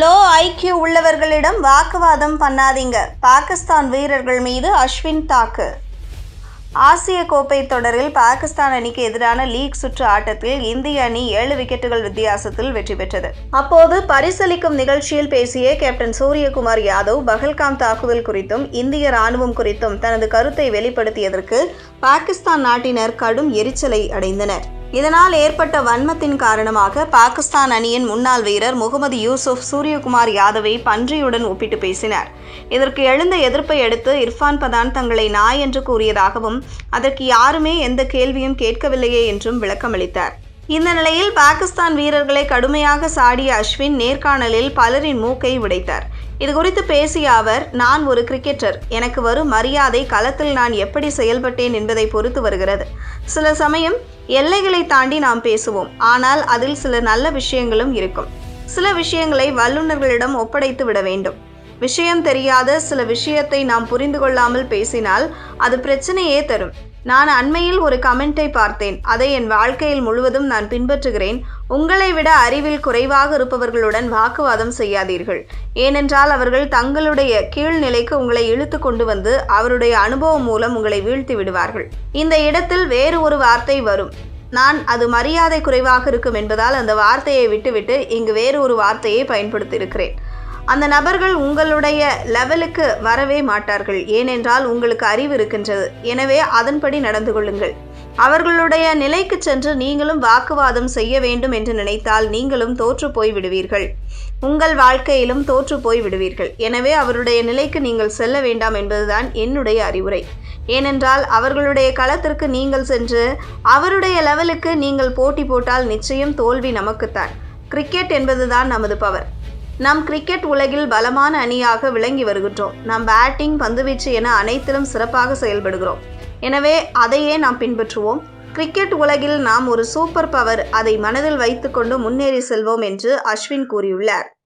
Low IQ உள்ளவர்களிடம் வாக்குவாதம் பண்ணாதீங்க. பாகிஸ்தான் வீரர்கள் மீது அஸ்வின் தாக்கு. ஆசிய கோப்பை தொடரில் பாகிஸ்தான் அணிக்கு எதிரான லீக் சுற்று ஆட்டத்தில் இந்திய அணி ஏழு விக்கெட்டுகள் வித்தியாசத்தில் வெற்றி பெற்றது. அப்போது பரிசளிக்கும் நிகழ்ச்சியில் பேசிய கேப்டன் சூரியகுமார் யாதவ் பகல்காம் தாக்குதல் குறித்தும் இந்திய ராணுவம் குறித்தும் தனது கருத்தை வெளிப்படுத்தியதற்கு பாகிஸ்தான் நாட்டினர் கடும் எரிச்சலை அடைந்தனர். இதனால் ஏற்பட்ட வன்மத்தின் காரணமாக பாகிஸ்தான் அணியின் முன்னாள் வீரர் முகமது யூசுப் சூரியகுமார் யாதவை பன்றியுடன் ஒப்பிட்டு பேசினார். இதற்கு எழுந்த எதிர்ப்பை அடுத்து இர்ஃபான் பதான் தங்களை நாய் என்று கூறியதாகவும் அதற்கு யாருமே எந்த கேள்வியும் கேட்கவில்லையே என்றும் விளக்கமளித்தார். இந்த நிலையில் பாகிஸ்தான் வீரர்களை கடுமையாக சாடிய அஸ்வின் நேர்காணலில் பலரின் மூக்கை உடைத்தார். இது குறித்து பேசிய அவர் நான் ஒரு கிரிக்கெட்டர் எனக்கு வரும் மரியாதை களத்தில் நான் எப்படி செயல்பட்டேன் என்பதை பொறுத்து வருகிறது. சில சமயம் எல்லைகளை தாண்டி நாம் பேசுவோம். ஆனால் அதில் சில நல்ல விஷயங்களும் இருக்கும். சில விஷயங்களை வல்லுநர்களிடம் ஒப்படைத்து விட வேண்டும். விஷயம் தெரியாத சில விஷயத்தை நாம் புரிந்து கொள்ளாமல் பேசினால் அது பிரச்சனையே தரும். நான் அண்மையில் ஒரு கமெண்ட்டை பார்த்தேன். அதை என் வாழ்க்கையில் முழுவதும் நான் பின்பற்றுகிறேன். உங்களை விட அறிவில் குறைவாக இருப்பவர்களுடன் வாக்குவாதம் செய்யாதீர்கள். ஏனென்றால் அவர்கள் தங்களுடைய கீழ்நிலைக்கு உங்களை இழுத்து கொண்டு வந்து அவருடைய அனுபவம் மூலம் உங்களை வீழ்த்தி விடுவார்கள். இந்த இடத்தில் வேறு ஒரு வார்த்தை வரும். நான் அது மரியாதை குறைவாக இருக்கும் என்பதால் அந்த வார்த்தையை விட்டுவிட்டு இங்கு வேறு ஒரு வார்த்தையை பயன்படுத்தியிருக்கிறேன். அந்த நபர்கள் உங்களுடைய லெவலுக்கு வரவே மாட்டார்கள். ஏனென்றால் உங்களுக்கு அறிவு இருக்கின்றது. எனவே அதன்படி நடந்து கொள்ளுங்கள். அவர்களுடைய நிலைக்கு சென்று நீங்களும் வாக்குவாதம் செய்ய வேண்டும் என்று நினைத்தால் நீங்களும் தோற்று போய் விடுவீர்கள். உங்கள் வாழ்க்கையிலும் தோற்று போய் விடுவீர்கள். எனவே அவருடைய நிலைக்கு நீங்கள் செல்ல வேண்டாம் என்பதுதான் என்னுடைய அறிவுரை. ஏனென்றால் அவர்களுடைய களத்திற்கு நீங்கள் சென்று அவருடைய லெவலுக்கு நீங்கள் போட்டி போட்டால் நிச்சயம் தோல்வி நமக்குத்தான். கிரிக்கெட் என்பதுதான் நமது பவர் நம் கிரிக்கெட் உலகில் பலமான அணியாக விளங்கி வருகின்றோம். நம் பேட்டிங் பந்துவீச்சு என அனைத்திலும் சிறப்பாக செயல்படுகிறோம். எனவே அதையே நாம் பின்பற்றுவோம். கிரிக்கெட் உலகில் நாம் ஒரு சூப்பர் பவர் அதை மனதில் வைத்துக்கொண்டு முன்னேறி செல்வோம் என்று அஸ்வின் கூறியுள்ளார்.